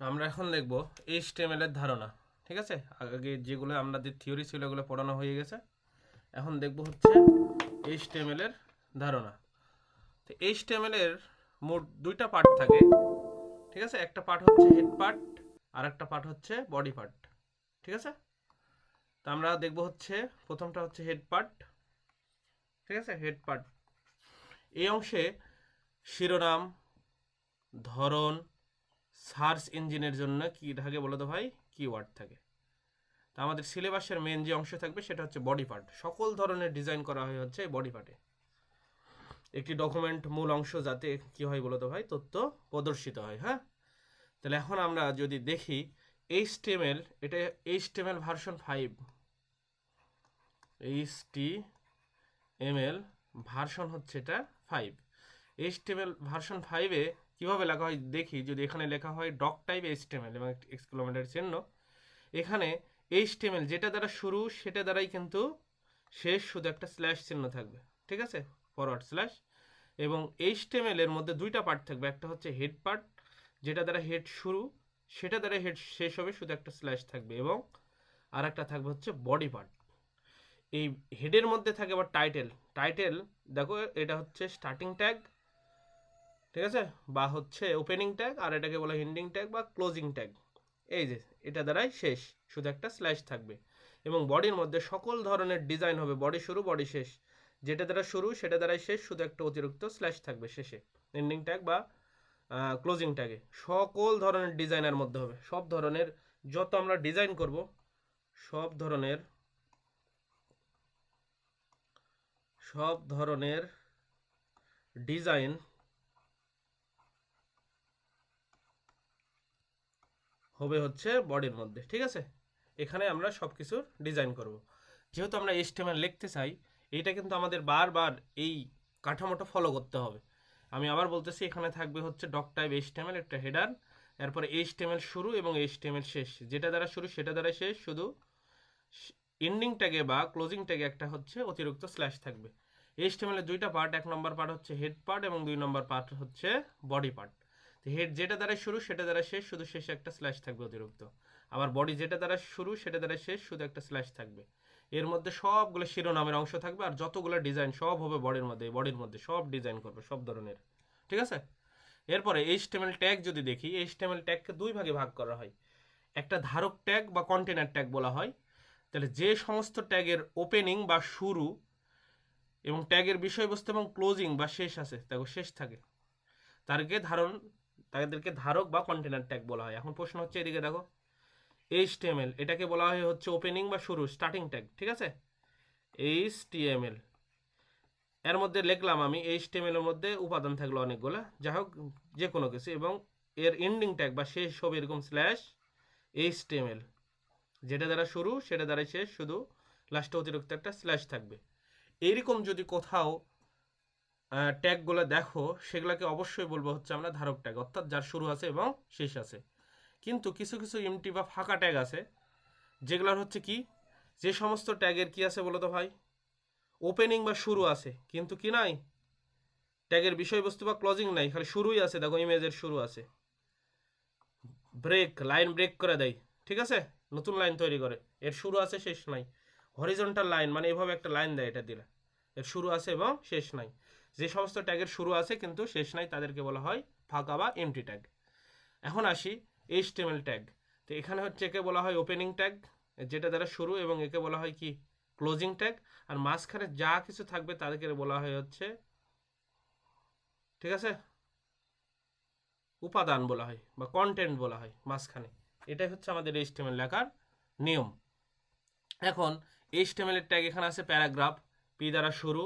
আমরা এখন দেখব এইচটিএমএল এর ধারণা, ঠিক আছে? আগে যেগুলো আমাদের থিওরি ছিল ওগুলো পড়ানো হয়ে গেছে। এখন দেখব হচ্ছে এইচটিএমএল এর ধারণা। তো এইচটিএমএল এর মোট দুইটা পার্ট থাকে, ঠিক আছে? একটা পার্ট হচ্ছে হেড পার্ট আর একটা পার্ট হচ্ছে বডি পার্ট ঠিক আছে? তো আমরা দেখব হচ্ছে প্রথমটা হচ্ছে হেড পার্ট ঠিক আছে? হেড পার্ট এই অংশে শিরোনাম, ধরন সার্চ ইঞ্জিনের জন্য কি থাকে বলো তো ভাই? কিওয়ার্ড থাকে। তা আমাদের সিলেবাসের মেন যে অংশ থাকবে সেটা হচ্ছে বডি পার্ট সকল ধরনের ডিজাইন করা হয় হচ্ছে এই বডি পার্টে একটি ডকুমেন্ট মূল অংশ যাতে কি হয় বলো তো ভাই? তথ্য প্রদর্শিত হয় হ্যাঁ? তাহলে এখন আমরা যদি দেখি এইচ টেমেল এটা HTML version five H T M L version হচ্ছে এটা ফাইভ এইচ টেমেল ভার্সন ফাইভে কীভাবে লেখা হয় দেখি, যদি এখানে লেখা হয় ডক টাইপ এইচটিএমএল এবং এক্সক্লোমেন্টের চিহ্ন। এখানে এইচটিএমএল যেটা দ্বারা শুরু, সেটা দ্বারাই কিন্তু শেষ শুধু একটা স্ল্যাশ চিহ্ন থাকবে, ঠিক আছে? ফরওয়ার্ড স্ল্যাশ এবং এইচটিএমএল এর মধ্যে দুইটা পার্ট থাকবে, একটা হচ্ছে হেড পার্ট যেটা দ্বারা হেড শুরু, সেটা দ্বারা হেড শেষ হবে, শুধু একটা স্ল্যাশ থাকবে। এবং আর একটা থাকবে হচ্ছে বডি পার্ট এই হেডের মধ্যে থাকে আবার টাইটেল টাইটেল দেখো, এটা হচ্ছে স্টার্টিং ট্যাগ ঠিক আছে? বা হচ্ছে ওপেনিং ট্যাগ আর এটাকে বলা হিন্ডিং ট্যাগ বা ক্লোজিং ট্যাগ এই যে, এটা দ্বারাই শেষ। শুধু একটা স্ল্যাশ থাকবে। এবং বডির মধ্যে সকল ধরনের ডিজাইন হবে। বডি শুরু বডি শেষ। যেটা দ্বারা শুরু, সেটা দ্বারাই শেষ। শুধু একটা অতিরিক্ত স্ল্যাশ থাকবে শেষে। এন্ডিং ট্যাগ বা ক্লোজিং ট্যাগে সকল ধরনের ডিজাইনের মধ্যে হবে। সব ধরনের যত আমরা ডিজাইন করব, সব ধরনের সব ধরনের ডিজাইন হবে হচ্ছে বডির মধ্যে, ঠিক আছে? এখানে আমরা সব কিছুর ডিজাইন করব। যেহেতু আমরা এইচটিএমএল লিখতে চাই, এইটা কিন্তু আমাদের বারবার এই কাঠামোটা ফলো করতে হবে। আমি আবার বলতেছি, এখানে থাকবে হচ্ছে ডক টাইপ এইচটিএমএল একটা হেডার এরপরে এইচটিএমএল শুরু এবং এইচটিএমএল শেষ। যেটা দ্বারা শুরু, সেটা দ্বারা শেষ, শুধু এন্ডিং ট্যাগে বা ক্লোজিং ট্যাগে একটা হচ্ছে অতিরিক্ত স্ল্যাশ থাকবে। এইচটিএমএল এর দুইটা পার্ট এক নম্বর পার্ট হচ্ছে হেড পার্ট এবং দুই নম্বর পার্ট হচ্ছে বডি পার্ট হেড যেটা দ্বারা শুরু, সেটা দ্বারা শেষ, শুধু শেষে একটা স্ল্যাশ থাকবে অতিরিক্ত। আবার বডি যেটা দ্বারা শুরু, সেটা দ্বারা শেষ, শুধু একটা স্ল্যাশ থাকবে। এর মধ্যে সবগুলো শিরোনামের অংশ থাকবে আর যতগুলো ডিজাইন সব হবে বডির মধ্যে বডির মধ্যে সব ডিজাইন করবে, সব ধরনের। ঠিক আছে? এরপরে এইচটিএমএল ট্যাগ যদি দেখি এইচটিএমএল ট্যাগকে দুই ভাগে ভাগ করা হয়। একটা ধারক ট্যাগ বা কন্টেনার ট্যাগ বলা হয়। তাহলে যে সমস্ত ট্যাগের ওপেনিং বা শুরু এবং ট্যাগের বিষয়বস্তু এবং ক্লোজিং বা শেষ আছে, দেখো শেষ থাকে। তারকে ধারণ তাদেরকে ধারক বা কন্টেনার ট্যাগ বলা হয়। এখন প্রশ্ন হচ্ছে এদিকে দেখো। এইচটিএমএল এটাকে বলা হয় হচ্ছে ওপেনিং বা শুরু স্টার্টিং ট্যাগ ঠিক আছে? এইচটিএমএল এর মধ্যে লিখলাম আমি এইচটিএমএল এর মধ্যে উপাদান থাকল অনেকগুলো। যাই হোক যে কোনো কিছু, এবং এর এন্ডিং ট্যাগ বা শেষ হবে এরকম স্ল্যাশ এইচ এইচটিএমএল যেটা দ্বারা শুরু, সেটা দ্বারা শেষ, শুধু লাস্টে অতিরিক্ত একটা স্ল্যাশ থাকবে। এইরকম যদি কোথাও ট্যাগগুলো দেখো, সেগুলোকে অবশ্যই বলব হচ্ছে আমরা ধারক ট্যাগ অর্থাৎ যার শুরু আছে এবং শেষ আছে। কিন্তু কিছু কিছু এমটি বা ফাঁকা ট্যাগ আছে, যেগুলোর হচ্ছে কি, যে সমস্ত ট্যাগের কি আছে বলো তো ভাই? ওপেনিং বা শুরু আছে, কিন্তু কি নাই? ট্যাগের বিষয়বস্তু বা ক্লোজিং নাই, খালি শুরুই আছে, দেখো ইমেজের শুরু আছে। ব্রেক লাইন ব্রেক করে দেয়, ঠিক আছে? নতুন লাইন তৈরি করে, এর শুরু আছে, শেষ নাই। হরিজন্টাল লাইন মানে এভাবে একটা লাইন দেয় এটা দিলে। এর শুরু আছে এবং শেষ নাই। যে সমস্ত ট্যাগের শুরু আছে কিন্তু শেষ নাই, তাদেরকে বলা হয় ফাঁকা বা এমটি ট্যাগ এখন আসি এইচটিএমএল ট্যাগ তো এখানে হচ্ছে একে বলা হয় ওপেনিং ট্যাগ যেটা দ্বারা শুরু এবং একে বলা হয় কি? ক্লোজিং ট্যাগ আর মাঝখানে যা কিছু থাকবে তাদেরকে বলা হয় হচ্ছে, ঠিক আছে? উপাদান বলা হয় বা কন্টেন্ট বলা হয় মাঝখানে। এটাই হচ্ছে আমাদের এইচটিএমএল লেখার নিয়ম। এখন এইচটিএমএল এর ট্যাগ এখানে আছে প্যারাগ্রাফ। দ্বারা শুরু,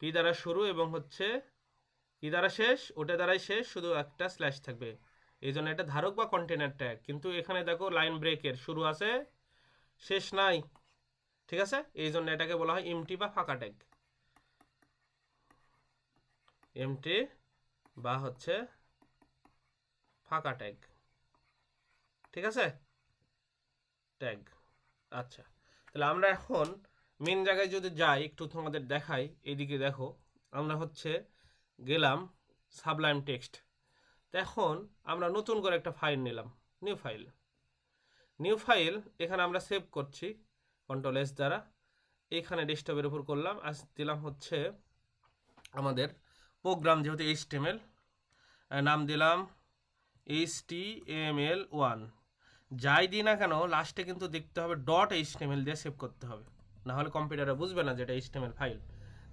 পি দ্বারা শুরু এবং হচ্ছে পি দ্বারা শেষ ওটা দ্বারাই শেষ, শুধু একটা স্ল্যাশ থাকবে। এই জন্য এটা ধারক বা কন্টেনার ট্যাগ কিন্তু এখানে দেখো লাইন ব্রেকের শুরু আছে, শেষ নাই, ঠিক আছে? এই জন্য এটাকে বলা হয় এমটি বা ফাঁকা ট্যাগ এমটি বা হচ্ছে ফাঁকা ট্যাগ ঠিক আছে? ট্যাগ আচ্ছা তাহলে আমরা এখন মেন জায়গায় যদি যাই, একটু তোমাদের দেখাই এদিকে দেখো, আমরা হচ্ছে গেলাম সাবলাইম টেক্সট। এখন আমরা নতুন করে একটা ফাইল নিলাম, নিউ ফাইল। নিউ ফাইল এখানে আমরা সেভ করছি কন্ট্রোল এস দ্বারা। এখানে ডেস্কটপের উপর করলাম আজ দিলাম হচ্ছে আমাদের প্রোগ্রাম যেহেতু এইচ টেমেল নাম দিলাম H T M L one যাই দিই না কেন লাস্টে কিন্তু দেখতে হবে ডট এইচ টেমেল দিয়ে সেভ করতে হবে। না হলে কম্পিউটারে বুঝবে না যেটা এইচ টেমেল ফাইল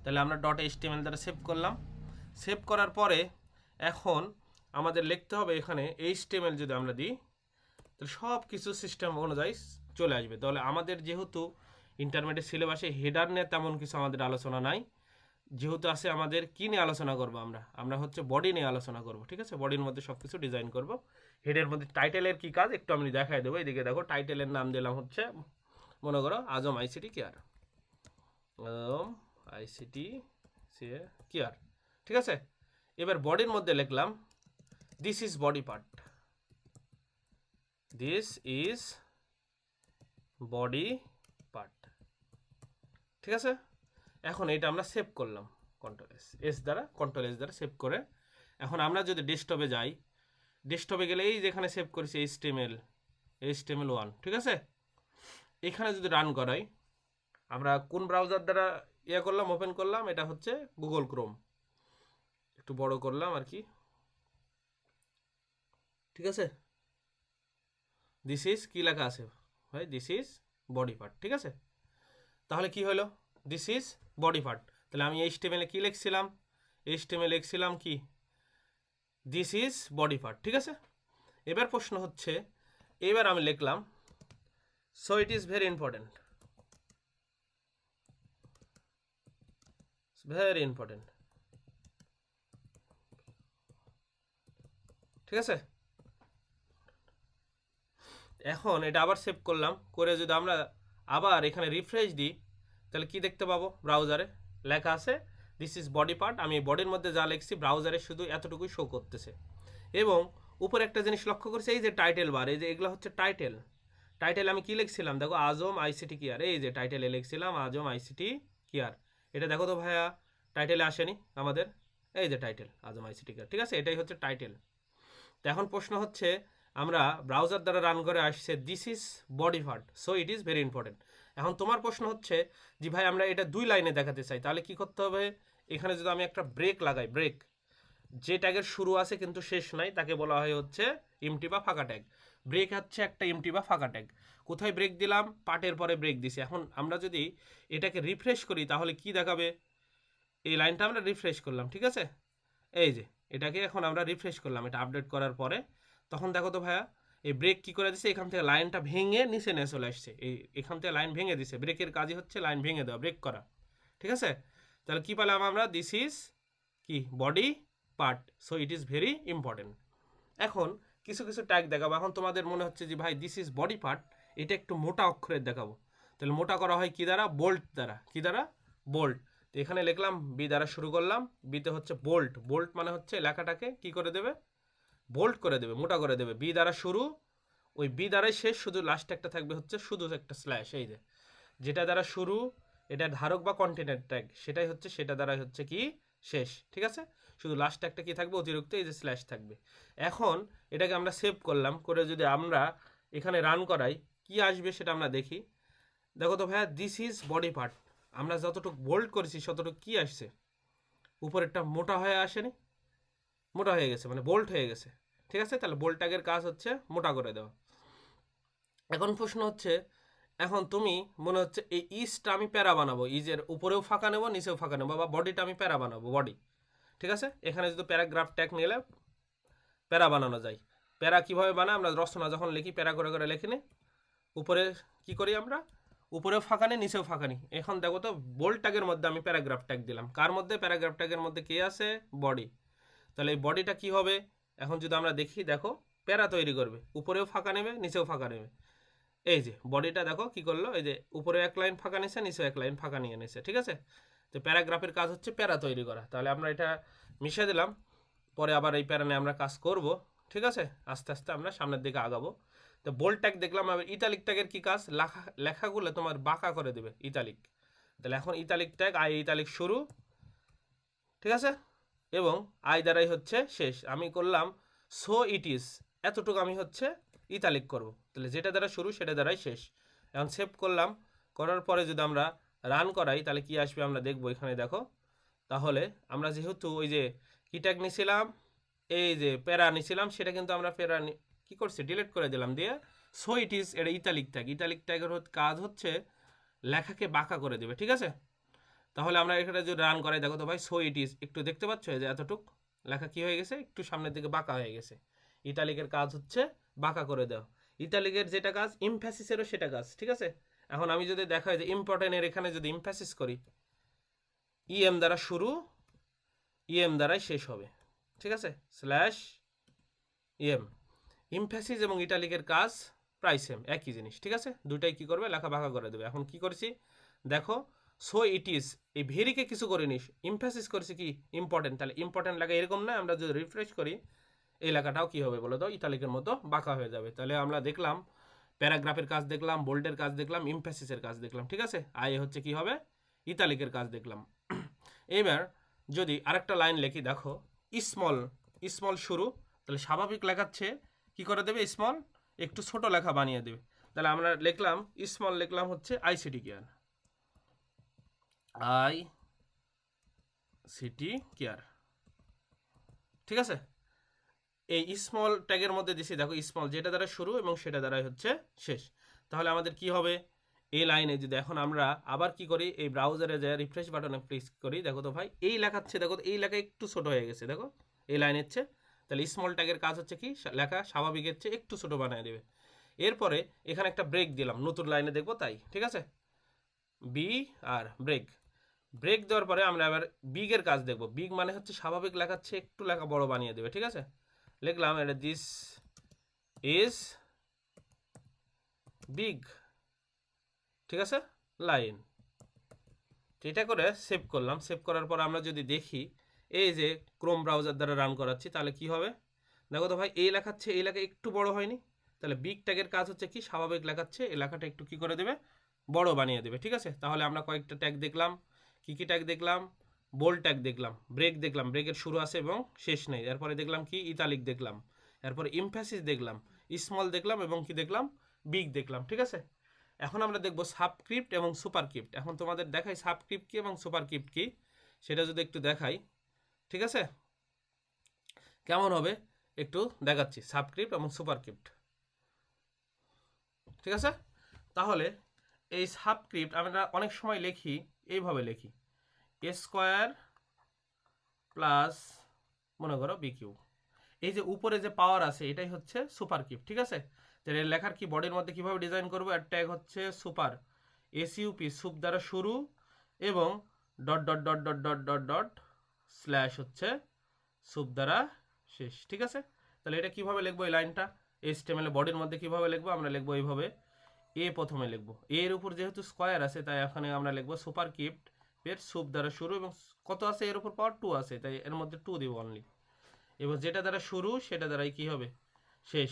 তাহলে আমরা ডট এইচ টেমেল দ্বারা সেভ করলাম। সেভ করার পরে এখন আমাদের লিখতে হবে এখানে এইচ টেমেল যদি আমরা দিই, তাহলে সব কিছু সিস্টেম অনুযায়ী চলে আসবে। তাহলে আমাদের যেহেতু ইন্টারমিডিয়েট সিলেবাসে হেডার নিয়ে তেমন কিছু আমাদের আলোচনা নাই। যেহেতু আছে আমাদের কি নিয়ে আলোচনা করব আমরা? আমরা হচ্ছে বডি নিয়ে আলোচনা করব, ঠিক আছে? বডির মধ্যে সব কিছু ডিজাইন করব হেডের মধ্যে টাইটেলের কি কাজ? একটু আমি দেখাই দেবো। এদিকে দেখো টাইটেলের নাম দিলাম হচ্ছে মনে করো, Azam ICT care Azam ICT care ঠিক আছে? এবার বডির মধ্যে লিখলাম this is body part this is body part ঠিক আছে? এখন এটা আমরা সেভ করলাম কন্ট্রোল এস এস দ্বারা কন্ট্রোল এস দ্বারা সেভ করে। এখন আমরা যদি ডেস্কটপে যাই ডেস্কটপে গেলে এই যেখানে সেভ করেছি HTML HTML one ঠিক আছে? এখানে যদি রান করাই, আমরা কোন ব্রাউজার দ্বারা ইয়ে করলাম ওপেন করলাম, এটা হচ্ছে গুগল ক্রোম একটু বড় করলাম আর কি। ঠিক আছে? দিস ইজ কী লেখা আছে ভাই? দিস ইজ বডি পার্ট ঠিক আছে? তাহলে কি হলো? দিস ইজ বডি পার্ট তাহলে আমি এইচ টেমেলে কী লিখছিলাম? এইচ টেমেলে লিখছিলাম কি? দিস ইজ বডি পার্ট ঠিক আছে? এবার প্রশ্ন হচ্ছে, এবার আমি লিখলাম so it is very important very important ঠিক আছে? এখন এটা আবার সেভ করলাম। করে যদি আমরা আবার এখানে রিফ্রেশ দিই, তাহলে কি দেখতে পাবো? ব্রাউজারে লেখা আছে দিস ইজ বডি পার্ট আমি বডির মধ্যে যা লিখছি ব্রাউজারে শুধু এতটুকুই শো করতেছে। এবং উপরে একটা জিনিস লক্ষ্য করছি, এই যে টাইটেল বার এই যে এগুলো হচ্ছে টাইটেল টাইটেল আমি কি লিখছিলাম? দেখো আজম আইসিটি কেয়ার এই যে টাইটেলে লিখছিলাম আজম আইসিটি কেয়ার এটা দেখো তো ভাইয়া টাইটেলে আসেনি আমাদের। এই যে টাইটেল আজম আইসিটি কেয়ার ঠিক আছে? এটাই হচ্ছে টাইটেল তো এখন প্রশ্ন হচ্ছে, আমরা ব্রাউজার দ্বারা রান করে আসছে this is body part so it is very important এখন তোমার প্রশ্ন হচ্ছে, যে ভাই আমরা এটা দুই লাইনে দেখাতে চাই, তাহলে কি করতে হবে? এখানে যদি আমি একটা ব্রেক লাগাই ব্রেক যে ট্যাগের শুরু আছে কিন্তু শেষ নাই, তাকে বলা হয় হচ্ছে ইমটি বা ফাঁকা ট্যাগ ব্রেক হচ্ছে একটা এমটি বা ফাঁকা ট্যাগ কোথায় ব্রেক দিলাম? পার্টের পরে ব্রেক দিছি। এখন আমরা যদি এটাকে রিফ্রেশ করি, তাহলে কি দেখাবে? এই লাইনটা আমরা রিফ্রেশ করলাম, ঠিক আছে? এই যে, এটাকে এখন আমরা রিফ্রেশ করলাম। এটা আপডেট করার পরে, তখন দেখো তো ভাইয়া, এই ব্রেক কি করে দিছে? এখান থেকে লাইনটা ভেঙে নিচে নিয়ে চলে আসছে। এই, এখান থেকে লাইন ভেঙে দিছে। ব্রেকের কাজই হচ্ছে লাইন ভেঙে দেওয়া ব্রেক করা। ঠিক আছে? তাহলে কি পেলাম আমরা? দিস ইজ কি? Body part so it is very important এখন কিছু কিছু ট্যাগ দেখাবো। এখন তোমাদের মনে হচ্ছে যে, ভাই দিস ইজ বডি পার্ট এটা একটু মোটা অক্ষরের দেখাবো। তাহলে মোটা করা হয় কি দ্বারা? বোল্ট দ্বারা। কি দ্বারা? বোল্ট তো এখানে লিখলাম বি দ্বারা শুরু করলাম। বিতে হচ্ছে বোল্ট বোল্ট মানে হচ্ছে লেখাটাকে কি করে দেবে? বোল্ট করে দেবে, মোটা করে দেবে। বি দ্বারা শুরু, ওই বি দ্বারাই শেষ, শুধু লাস্ট একটা থাকবে হচ্ছে শুধু একটা স্ল্যাশ এই যে। যেটা দ্বারা শুরু, এটা ধারক বা কন্টেনার ট্যাগ সেটাই হচ্ছে, সেটা দ্বারাই হচ্ছে কি? শেষ, ঠিক আছে? শুধু লাস্ট একটা কি থাকবে? অতিরিক্ত এই যে স্ল্যাশ থাকবে। এখন এটাকে আমরা সেভ করলাম করে যদি আমরা এখানে রান করাই, কি আসবে সেটা আমরা দেখি। দেখো তো ভাইয়া দিস ইজ বডি পার্ট আমরা যতটুকু বোল্ড করেছি, ততটুকু কি আসছে? উপরেরটা মোটা হয়ে আসেনি? মোটা হয়ে গেছে মানে বোল্ট হয়ে গেছে। ঠিক আছে? তাহলে বোল্ট ট্যাগের কাজ হচ্ছে মোটা করে দেওয়া। এখন প্রশ্ন হচ্ছে এখন তুমি মনে হচ্ছে এই ইজটা আমি প্যারা বানাবো, ইজের উপরেও ফাঁকা নেব, নিচেও ফাঁকা নেব, বা বডিটা আমি প্যারা বানাবো, বডি। ঠিক আছে? এখানে যদি প্যারাগ্রাফ ট্যাগ নিলে প্যারা বানানো যায়। প্যারা কীভাবে বানায়? আমরা রচনা যখন লিখি, প্যারা করে করে লিখি উপরে কি করি আমরা? উপরেও ফাঁকা নেই, নিচেও ফাঁকা নেই। এখন দেখো তো বোল্ট ট্যাগের মধ্যে আমি প্যারাগ্রাফ ট্যাগ দিলাম। কার মধ্যে? প্যারাগ্রাফ ট্যাগের মধ্যে কে আছে? বডি তাহলে এই বডিটা কি হবে? এখন যদি আমরা দেখি, দেখো, প্যারা তৈরি করবে। উপরেও ফাঁকা নেবে, নিচেও ফাঁকা নেবে। এই যে বডিটা দেখো কি করল? এই যে উপরে এক লাইন ফাঁকা নিছে নিচেও এক লাইন ফাঁকা নিয়ে নিছে, ঠিক আছে? তো প্যারাগ্রাফের কাজ হচ্ছে প্যারা তৈরি করা। তাহলে আমরা এটা মিশে দিলাম, পরে আবার এই প্যারা নিয়ে আমরা কাজ করব, ঠিক আছে? আস্তে আস্তে আমরা সামনের দিকে আগাবো। তো বোল্ট ট্যাগ দেখলাম, আবার ইতালিক ট্যাগের কী কাজ? লেখা, লেখাগুলো তোমার বাঁকা করে দেবে ইতালিক তাহলে এখন ইতালিক ট্যাগ আই ইতালিক শুরু, ঠিক আছে? এবং আই দ্বারাই হচ্ছে শেষ। আমি করলাম সো ইট ইজ এতটুকু আমি হচ্ছে ইতালিক করব। তাহলে যেটা দ্বারা শুরু, সেটা দ্বারাই শেষ। এখন সেভ করলাম, করার পরে যদি আমরা রান করাই, তাহলে কি আসবে আমরা দেখব এখানে, দেখো। তাহলে আমরা যেহেতু ওই যে কি ট্যাগ নিছিলাম, এই যে প্যারা নিছিলাম, সেটা কিন্তু আমরা প্যারা কি করছি? ডিলিট করে দিলাম দিয়ে সো ইট ইজ এটা ইতালিক ট্যাগ ইতালিক ট্যাগের কাজ হচ্ছে লেখাকে বাঁকা করে দেবে, ঠিক আছে? তাহলে আমরা এখানে যদি রান করাই, দেখো তো ভাই সো ইট ইজ একটু দেখতে পাচ্ছ যে এতটুক? লেখা কি হয়ে গেছে? একটু সামনের দিকে বাঁকা হয়ে গেছে। ইতালিকের কাজ হচ্ছে বাঁকা করে দেওয়া। ইতালিকের যেটা কাজ ইমফ্যাসিসেরও সেটা কাজ, ঠিক আছে? এখন আমি যদি দেখাই যে ইম্পর্টেন্টের এখানে যদি ইমফ্যাসিস করি ইএম দ্বারা শুরু ইএম দ্বারাই শেষ হবে, ঠিক আছে? স্ল্যাশ ইএম ইমফ্যাসিস এবং ইটালিকের কাজ প্রায় সেম একই জিনিস, ঠিক আছে? দুটাই কি করবে? লেখা বাঁকা করে দেবে। এখন কি করেছি? দেখো সো ইট ইজ এই ভেরিকে কিছু করে নিস ইমফ্যাসিস করেছি কি? ইম্পর্টেন্ট তাহলে ইম্পর্টেন্ট লাগে এরকম না, আমরা যদি রিফ্রেশ করি এই লেখাটাও কি হবে বলো তো? ইতালিকের মতো বাঁকা হয়ে যাবে। তাহলে আমরা দেখলাম, প্যারাগ্রাফের কাজ দেখলাম বোল্ডের কাজ দেখলাম ইমফ্যাসিসের কাজ দেখলাম, ঠিক আছে? আই হচ্ছে কি হবে? ইতালিকের কাজ দেখলাম। এবার যদি আরেকটা লাইন লিখি, দেখো স্মল স্মল শুরু, তাহলে স্বাভাবিক লেখাচ্ছে, কি করে দেবে? স্মল একটু ছোট লেখা বানিয়ে দেবে। তাহলে আমরা লিখলাম স্মল লিখলাম হচ্ছে ICT care I city care ঠিক আছে? এই স্মল ট্যাগের মধ্যে দিছি, দেখো স্মল যেটা দ্বারা শুরু এবং সেটা দ্বারাই হচ্ছে শেষ। তাহলে আমাদের কি হবে? এই লাইনে যদি এখন আমরা আবার কি করি, এই ব্রাউজারে যে রিফ্রেশ বাটনে প্রেস করি, দেখো তো ভাই, এই লেখাচ্ছে, দেখো এই লেখা একটু ছোট হয়ে গেছে, দেখো, এই লাইনের চেয়ে। তাহলে স্মল ট্যাগের কাজ হচ্ছে কি? লেখা স্বাভাবিকের চেয়ে একটু ছোট বানিয়ে দেবে। এরপরে এখানে একটা ব্রেক দিলাম, নতুন লাইনে দেখব তাই, ঠিক আছে? বি আর ব্রেক ব্রেক দেওয়ার পরে আমরা আবার বিগের কাজ দেখব। বিগ মানে হচ্ছে স্বাভাবিক লেখাচ্ছে, একটু লেখা বড় বানিয়ে দেবে, ঠিক আছে? লিখলাম এটা দিস ইজ বিগ ঠিক আছে? লাইন এটা করে সেভ করলাম। সেভ করার পর আমরা যদি দেখি, এই যে ক্রোম ব্রাউজার দ্বারা রান করাচ্ছি, তাহলে কি হবে? দেখো তো ভাই, এই লেখাচ্ছে, এই লেখা একটু বড় হয়নি। তাহলে বিগ ট্যাগের কাজ হচ্ছে কি? স্বাভাবিক লেখাচ্ছে, এই লেখাটা একটু কি করে দেবে? বড় বানিয়ে দেবে। ঠিক আছে? তাহলে আমরা কয়েকটা ট্যাগ দেখলাম। কি কি ট্যাগ দেখলাম? বোল ট্যাগ দেখলাম ব্রেক দেখলাম ব্রেকের শুরু আছে এবং শেষ নেই। এরপরে দেখলাম কি? ইতালিক দেখলাম। এরপরে ইমফ্যাসিস দেখলাম স্মল দেখলাম এবং কি দেখলাম? বিগ দেখলাম, ঠিক আছে? এখন আমরা দেখব সাবক্রিপ্ট এবং সুপারক্রিপ্ট এখন তোমাদের দেখাই সাবক্রিপ্ট কি এবং সুপারক্রিপ্ট কি? সেটা যদি একটু দেখাই, ঠিক আছে? কেমন হবে? একটু দেখাচ্ছি সাবক্রিপ্ট এবং সুপারক্রিপ্ট ঠিক আছে? তাহলে এই সাবক্রিপ্ট আমরা অনেক সময় লিখি, এইভাবে লিখি। এ স্কোয়ার প্লাস, মনে করো বিকিউ এই যে উপরে যে পাওয়ার আছে, এটাই হচ্ছে সুপার কিপ ঠিক আছে? তাহলে লেখার কি বডির মধ্যে কীভাবে ডিজাইন করব, এর ট্যাগ হচ্ছে সুপার এসইউপি সুপ দ্বারা শুরু এবং dot dot dot dot dot dot dot slash হচ্ছে সুপ দ্বারা শেষ, ঠিক আছে? তাহলে এটা কীভাবে লিখব এই লাইনটা? এসটিএমএল বডির মধ্যে কীভাবে লিখব, আমরা লিখব এইভাবে। এ প্রথমে লিখব। এর উপর যেহেতু স্কোয়ার আছে, তাই এখানে আমরা লিখব সুপার কিপ্ট এর সুপ দ্বারা শুরু এবং কত আছে? এর উপর পাওয়ার টু আছে, তাই এর মধ্যে টু দিব অনলি এবার যেটা দ্বারা শুরু, সেটা দ্বারাই কি হবে? শেষ।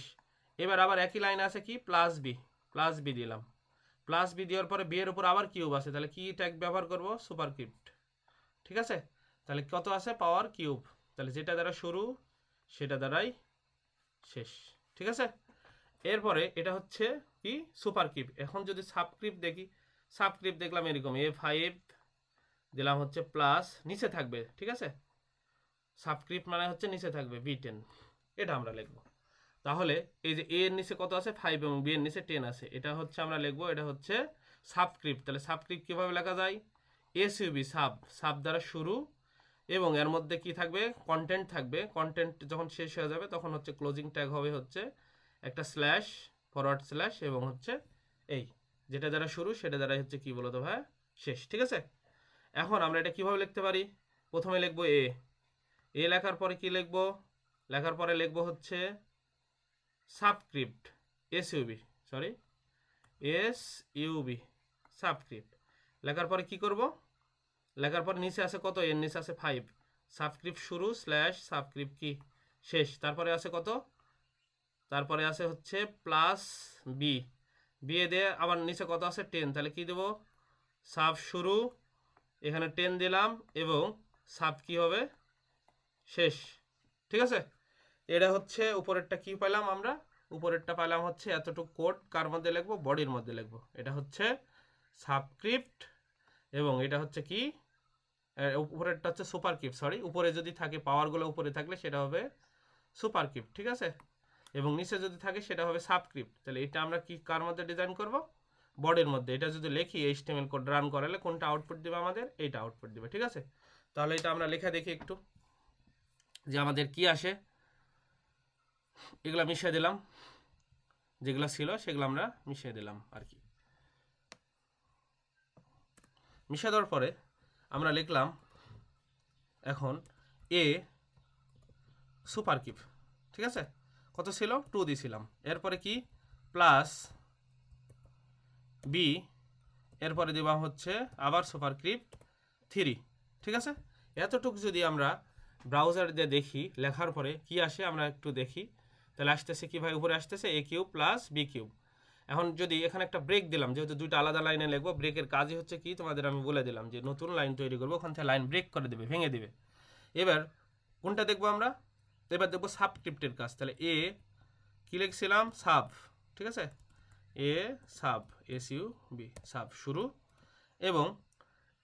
এবার আবার একই লাইন আছে কি? প্লাস বি প্লাস বি দিলাম। প্লাস বি দেওয়ার পরে বি এর উপর আবার কিউব আছে, তাহলে কি ট্যাগ ব্যবহার করব? সুপার কিপ্ট ঠিক আছে? তাহলে কত আছে? পাওয়ার কিউব তাহলে যেটা দ্বারা শুরু, সেটা দ্বারাই শেষ। ঠিক আছে? এরপরে এটা হচ্ছে কি? সুপার কিপ এখন যদি সাবক্রিপ্ট দেখি সাবক্রিপ্ট দেখলাম এরকম এ ফাইভ দিলাম হচ্ছে প্লাস নিচে থাকবে, ঠিক আছে? সাবস্ক্রিপ্ট মানে হচ্ছে নিচে থাকবে বি টেন এটা আমরা লিখব। তাহলে এই যে এ এর নিচে কত আছে? ফাইভ এবং বি এর নিচে টেন আছে। এটা হচ্ছে আমরা লিখব, এটা হচ্ছে সাবস্ক্রিপ্ট তাহলে সাবস্ক্রিপ্ট কীভাবে লেখা যায়? এস ইউবি সাব সাব দ্বারা শুরু, এবং এর মধ্যে কি থাকবে? কন্টেন্ট থাকবে। কন্টেন্ট যখন শেষ হয়ে যাবে, তখন হচ্ছে ক্লোজিং ট্যাগ হবে হচ্ছে একটা স্ল্যাশ ফরওয়ার্ড স্ল্যাশ এবং হচ্ছে এই, যেটা দ্বারা শুরু, সেটা দ্বারাই হচ্ছে কি বলতো ভাই? শেষ, ঠিক আছে? এখন আমরা এটা কীভাবে লিখতে পারি? প্রথমে লিখব এ এ লেখার পরে কি লিখব? লেখার পরে লিখব হচ্ছে subscript S U B sorry S U B subscript লেখার পরে কি করব? লেখার পরে নিচে আছে কত? এর নিচে আছে ফাইভ সাবস্ক্রিপ্ট শুরু স্ল্যাশ সাবস্ক্রিপ্ট কি? শেষ। তারপরে আছে কত? তারপরে আছে হচ্ছে প্লাস বি বিয়ে দিয়ে আবার নিচে কত আছে? টেন তাহলে কি দেবো? সাব শুরু এখানে টেন দিলাম এবং সাব কি হবে? শেষ। ঠিক আছে? এটা হচ্ছে উপরেরটা কি পেলাম আমরা? উপরেরটা পেলাম হচ্ছে এতটুকু কোড কার মধ্যে লিখব? বডির মধ্যে লিখব। এটা হচ্ছে সাবস্ক্রিপ্ট এবং এটা হচ্ছে কি? উপরেরটা হচ্ছে সুপারক্রিপ্ট সরি উপরে যদি থাকে পাওয়ারগুলো উপরে থাকলে সেটা হবে সুপারক্রিপ্ট ঠিক আছে? এবং নিচে যদি থাকে সেটা হবে সাবস্ক্রিপ্ট তাহলে এটা আমরা কি কার মধ্যে ডিজাইন করব? বডির মধ্যে। এটা যদি লিখি এইচটিএমএল কোড রান করালে কোনটা আউটপুট দিবে আমাদের? এইটা আউটপুট দিবে, ঠিক আছে? তাহলে এটা আমরা লেখা দেখি একটু, যে আমাদের কি আসে? এগুলা মিশিয়ে দিলাম। যেগুলো ছিল সেগুলো আমরা মিশিয়ে দিলাম আর কি। মিশিয়ে দেওয়ার পরে আমরা লিখলাম এখন এ সুপার কিপ ঠিক আছে? কত ছিল? টু দিছিলাম। এরপরে কি? প্লাস বি এরপরে দেওয়া হচ্ছে আবার সুপার ক্রিপ্ট থ্রি, ঠিক আছে? এতটুকু যদি আমরা ব্রাউজার দিয়ে দেখি, লেখার পরে কি আসে আমরা একটু দেখি। তাহলে আসতেছে কীভাবে উপরে আসতেছে A cube plus B cube এখন যদি এখানে একটা ব্রেক দিলাম, যেহেতু দুইটা আলাদা লাইনে লিখব ব্রেকের কাজই হচ্ছে কি? তোমাদের আমি বলে দিলাম যে নতুন লাইন তৈরি করব, ওখান থেকে লাইন ব্রেক করে দেবে, ভেঙে দেবে। এবার কোনটা দেখব আমরা? এবার দেখব সাবস্ক্রিপ্টের কাজ। তাহলে এ কী লিখছিলাম? সাব ঠিক আছে? A sub S U B sub শুরু। এবং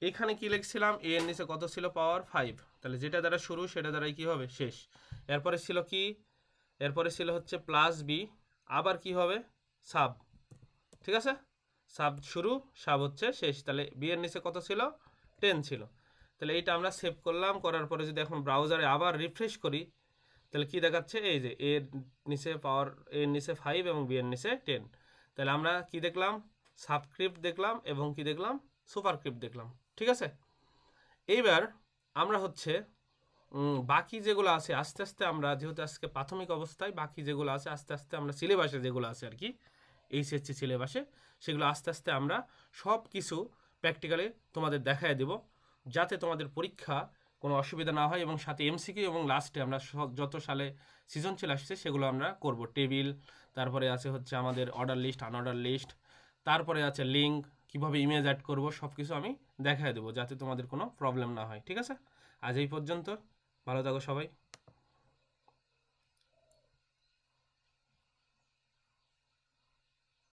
এখানে কি লিখছিলাম? এ এর নিচে কত ছিল? পাওয়ার ফাইভ তাহলে যেটা দ্বারা শুরু, সেটা দ্বারাই কি হবে? শেষ। এরপরে ছিল কি? এরপরে ছিল হচ্ছে প্লাস বি আবার কি হবে? সাব ঠিক আছে? সাব শুরু সাব হচ্ছে শেষ। তাহলে বি এর নিচে কত ছিল? টেন ছিল। তাহলে এইটা আমরা সেভ করলাম। করার পরে যদি এখন ব্রাউজারে আবার রিফ্রেশ করি, তাহলে কি দেখাচ্ছে? এই যে এর নিচে পাওয়ার এর নিচে ফাইভ এবং বি এর নিচে টেন তাহলে আমরা কি দেখলাম? সাবস্ক্রিপ্ট দেখলাম এবং কি দেখলাম? সুপারক্রিপ্ট দেখলাম। ঠিক আছে? এইবার আমরা হচ্ছে বাকি যেগুলো আছে, আস্তে আস্তে আমরা যেহেতু আজকে প্রাথমিক অবস্থায়, বাকি যেগুলো আছে, আস্তে আস্তে আমরা সিলেবাসে যেগুলো আছে আর কি, এইচএসসি সিলেবাসে, সেগুলো আস্তে আস্তে আমরা সব কিছু প্র্যাকটিক্যালি তোমাদের দেখায় দেব, যাতে তোমাদের পরীক্ষা কোনো অসুবিধা না হয় এবং সাথে এমসিকিউ এবং লাস্টে আমরা যত সালে সিজন চলে আসছে সেগুলো আমরা করব। টেবিল তারপরে আছে হচ্ছে আমাদের অর্ডার লিস্ট আনঅর্ডার লিস্ট তারপরে আছে লিঙ্ক কীভাবে ইমেজ অ্যাড করব সব কিছু আমি দেখায় দেবো যাতে তোমাদের কোনো প্রবলেম না হয়। ঠিক আছে? আজ এই পর্যন্ত। ভালো থাকো সবাই।